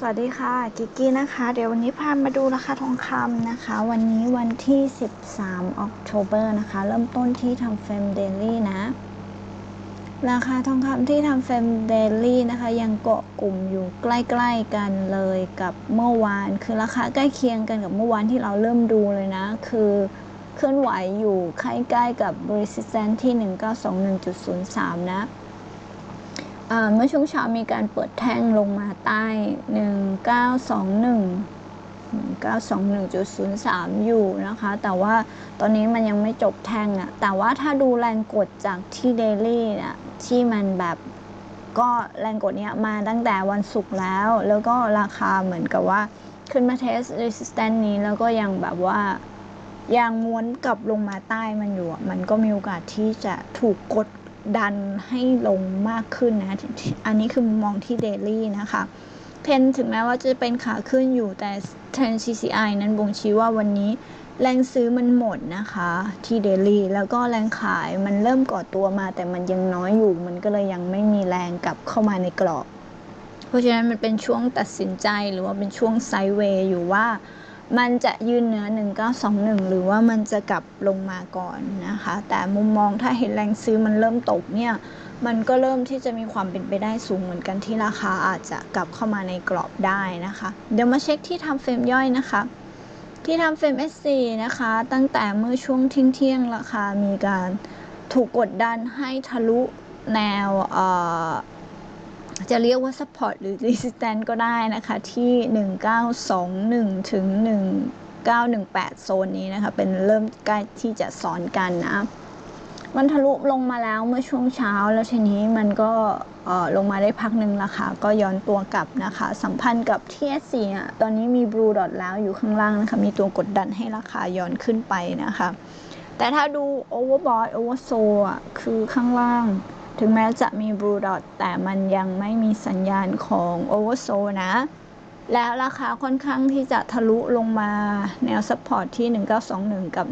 สวัสดีค่ะกิกกี้นะคะ เดี๋ยววันนี้พามาดูราคาทองคำนะคะ วันนี้วันที่ 13ออกโทเบอร์นะคะ เริ่มต้นที่ทำเฟรมเดลี่นะ ราคาทองคำที่ทำเฟรมเดลี่นะคะ ยังเกาะกลุ่มอยู่ใกล้ๆกันเลยกับเมื่อวาน คือราคาใกล้เคียงกันกับเมื่อวานที่เราเริ่มดูเลยนะ คือเคลื่อนไหวอยู่ใกล้ๆกับ resistance ที่ 1921.03 นะอ่า เมื่อช่วงเช้ามีการเปิดแท่งลงมาใต้ 1921 921.03 อยู่นะคะ แต่ว่าตอนนี้มันยังไม่จบแท่งอะแต่ว่าถ้าดูแรงกดจากที่เดลี่น่ะที่มันแบบก็แรงกดเนี้ยมาตั้งแต่วันศุกร์แล้ว แล้วก็ราคาเหมือนกับว่าขึ้นมาเทส resistance นี้แล้วก็ยังแบบว่ายังม้วนกลับลงมาใต้มันอยู่อะมันก็มีโอกาสที่จะถูกกด ดันให้ลงมากขึ้นนะ อันนี้คือมองที่เดลี่นะคะเทนถึงแม้ว่าจะเป็นขาขึ้นอยู่แต่เทน CCI นั้นบ่งชี้ว่าวันนี้แรงซื้อมันหมดนะคะที่เดลี่แล้วก็แรงขายมันเริ่มก่อตัวมา แต่มันยังน้อยอยู่ มันก็เลยยังไม่มีแรงกลับเข้ามาในกรอบ เพราะฉะนั้นมันเป็นช่วงตัดสินใจหรือว่าเป็นช่วงไซเวย์อยู่ว่า มันจะยืนเหนือ 1921 หรือว่ามันจะกลับลงมาก่อนนะคะ แต่มุมมองถ้าเห็นแรงซื้อมันเริ่มตกเนี่ย มันก็เริ่มที่จะมีความเป็นไปได้สูงเหมือนกันที่ราคาอาจจะกลับเข้ามาในกรอบได้นะคะ เดี๋ยวมาเช็คที่ทำเฟรมย่อยนะคะ ที่ทำเฟรม S4 นะคะ ตั้งแต่เมื่อช่วงเที่ยงๆราคามีการถูกกดดันให้ทะลุแนวเอ่อ จะเรียกว่า support หรือ resistance ก็ได้นะคะ ที่ 1921 ถึง 1918 โซนนี้นะคะ เป็นเริ่มใกล้ที่จะสอนกันนะ มันทะลุลงมาแล้วเมื่อช่วงเช้า แล้วทีนี้มันก็ลงมาได้พักหนึ่งราคาก็ย้อนตัวกลับนะคะ สัมพันธ์กับ TS4 อะตอนนี้มี blue dot แล้วอยู่ข้างล่างนะคะ มีตัวกดดันให้ราคาย้อนขึ้นไปนะคะ แต่ถ้าดู overbought oversold อะคือข้างล่าง ถึงแม้จะมี Blue Dot แต่มันยังไม่มีสัญญาณของ Oversold นะ แล้วราคาค่อนข้างที่จะทะลุลงมาแนว Support ที่ 1921 กับ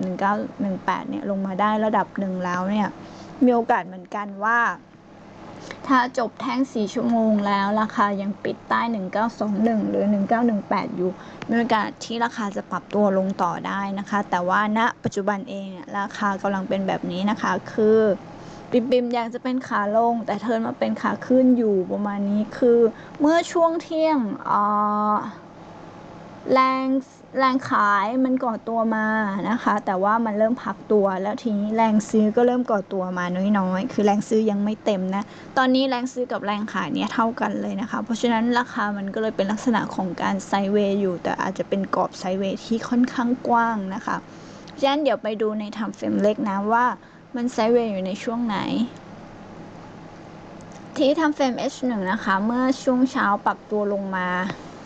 1918 เนี่ยลงมาได้ระดับหนึ่งแล้วเนี่ย มีโอกาสเหมือนกันว่า ถ้าจบแท่ง 4 ชั่วโมงแล้วราคายังปิดใต้ 1921 หรือ 1918 อยู่ มีโอกาสที่ราคาจะปรับตัวลงต่อได้นะคะ แต่ว่าณปัจจุบันเองราคากำลังเป็นแบบนี้นะคะคือ บิมบิมยังจะเป็นขาลง แต่เทินมาเป็นขาขึ้นอยู่ประมาณนี้คือเมื่อช่วงเที่ยงแรงแรงขายมันก่อตัวมานะคะ แต่ว่ามันเริ่มพักตัวแล้วทีนี้แรงซื้อก็เริ่มก่อตัวมาน้อยๆ คือแรงซื้อยังไม่เต็มนะ ตอนนี้แรงซื้อกับแรงขายเนี่ยเท่ากันเลยนะคะ เพราะฉะนั้นราคามันก็เลยเป็นลักษณะของการไซเวย์อยู่ แต่อาจจะเป็นกรอบไซเวย์ที่ค่อนข้างกว้างนะคะฉะนั้นเดี๋ยวไปดูในทำเฟรมเล็กนะว่า มันไซด์เวย์อยู่ในช่วงไหน ที่ทำเฟรม H1 นะคะ เมื่อช่วงเช้าปรับตัวลงมา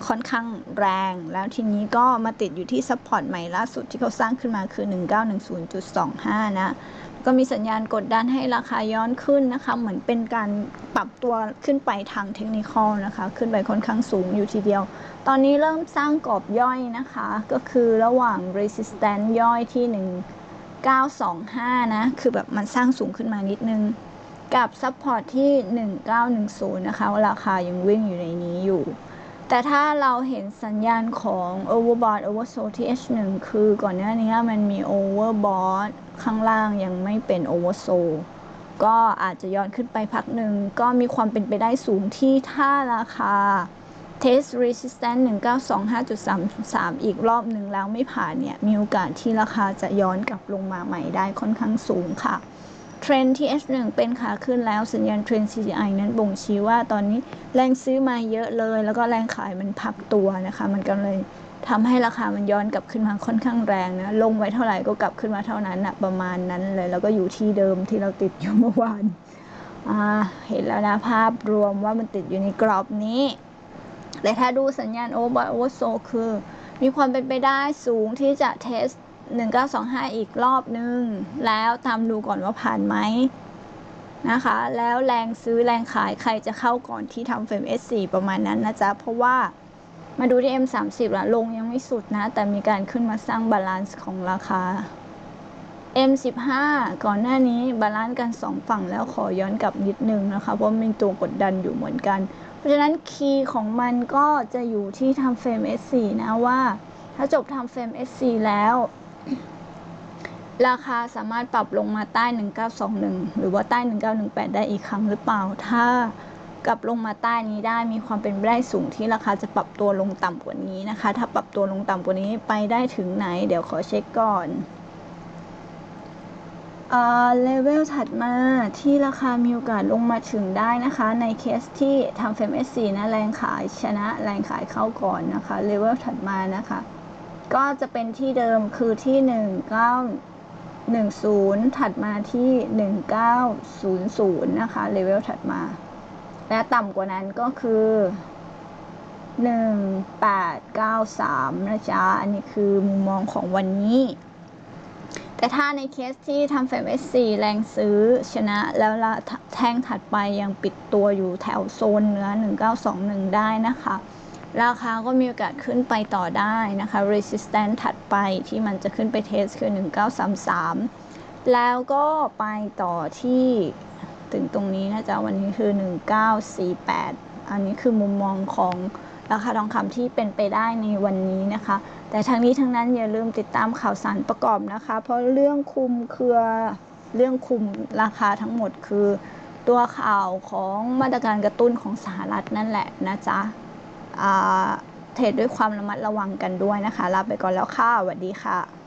ค่อนข้างแรง แล้วทีนี้ก็มาติดอยู่ที่ซัพพอร์ตใหม่ล่าสุดที่เขาสร้างขึ้นมาคือ 1910.25 นะ ก็มีสัญญาณกดดันให้ราคาย้อนขึ้นนะคะ เหมือนเป็นการปรับตัวขึ้นไปทางเทคนิคอลนะคะ ขึ้นไปค่อนข้างสูงอยู่ทีเดียว ตอนนี้เริ่มสร้างกรอบย่อยนะคะ ก็คือระหว่าง resistance ย่อยที่1 925 นะ คือแบบมันสร้างสูงขึ้นมานิดนึง กับซัพพอร์ตที่ 1910 นะคะ ราคายังวิ่งอยู่ในนี้อยู่ แต่ถ้าเราเห็นสัญญาณของ overbought oversold ที่ H1 คือก่อนหน้านี้มันมี overbought ข้างล่างยังไม่เป็น oversold ก็อาจจะย้อนขึ้นไปพักหนึ่ง ก็มีความเป็นไปได้สูงที่ถ้าราคา test resistance 1925.33 อีกรอบหนึ่งแล้วไม่ผ่านเนี่ย มีโอกาสที่ราคาจะย้อนกลับลงมาใหม่ได้ค่อนข้างสูงค่ะ เทรนที่ H1 เป็นขาขึ้นแล้วสัญญาณเทรน CCI นั้นบ่งชี้ว่าตอนนี้แรงซื้อมาเยอะเลย แล้วก็แรงขายมันพักตัวนะคะ มันก็เลยทำให้ราคามันย้อนกลับขึ้นมาค่อนข้างแรงนะ ลงไว้เท่าไหร่ก็กลับขึ้นมาเท่านั้นนะประมาณนั้นเลย แล้วก็อยู่ที่เดิมที่เราติดอยู่เมื่อวานเห็นแล้วนะภาพรวมว่ามันติดอยู่ในกรอบนี้ แต่ถ้าดูสัญญาณโอเวอร์โอเวอร์โซคือ มีความเป็นไปได้สูงที่จะเทส 1925 อีกรอบนึง แล้วตามดูก่อนว่าผ่านไหมนะคะ แล้วแรงซื้อแรงขายใครจะเข้าก่อนที่ทำเฟรม S4 ประมาณนั้นนะจ๊ะ เพราะว่ามาดูที่ M30 ละลงยังไม่สุดนะ แต่มีการขึ้นมาสร้างบาลานซ์ของราคา M15 ก่อนหน้านี้บาลานซ์กันสองฝั่งแล้วขอย้อนกลับนิดนึงนะคะ เพราะมีตัวกดดันอยู่เหมือนกัน เพราะฉะนั้นคีย์ของมันก็จะอยู่ที่ทำเฟรม S4 นะว่า ถ้าจบทำเฟรม S4 แล้ว ราคาสามารถปรับลงมาใต้ 1921 หรือว่าใต้ 1918 ได้อีกครั้งหรือเปล่า ถ้ากลับลงมาใต้นี้ได้มีความเป็นไปได้สูงที่ราคาจะปรับตัวลงต่ำกว่านี้นะคะ ถ้าปรับตัวลงต่ำกว่านี้ไปได้ถึงไหน เดี๋ยวขอเช็คก่อน เลเวลถัดมาที่ราคามีโอกาสลงมาถึงได้นะคะ ในเคสที่ทำเฟรม S4 นะแรงขายชนะแรงขายเข้าก่อนนะคะเลเวลถัดมานะคะ ก็จะเป็นที่เดิมคือที่ 1910 ถัดมาที่ 1900 นะคะเลเวลถัดมา และต่ำกว่านั้นก็คือ 1893 นะจ๊ะ อันนี้คือมุมมองของวันนี้ แต่ถ้าในเคสที่ทำเฟรม S4 แรงซื้อชนะแล้วละแท่งถัดไปยังปิดตัวอยู่แถวโซนเนื้อ1921 ได้นะคะ ราคาก็มีโอกาสขึ้นไปต่อได้นะคะ resistance ถัดไปที่มันจะขึ้นไปเทสคือ 1933 แล้วก็ไปต่อที่ถึงตรงนี้นะจ๊ะวันนี้คือ 1948 อันนี้คือมุมมองของ ราคาทองคำที่เป็นไปได้ในวันนี้นะคะ แต่ทั้งนี้ทั้งนั้นอย่าลืมติดตามข่าวสารประกอบนะคะ เพราะเรื่องคุมเครือเรื่องคุมราคาทั้งหมดคือ ตัวข่าวของมาตรการกระตุ้นของสหรัฐนั่นแหละนะจ๊ะเทรดด้วยความระมัดระวังกันด้วยนะคะ ลาไปก่อนแล้วค่ะสวัสดีค่ะ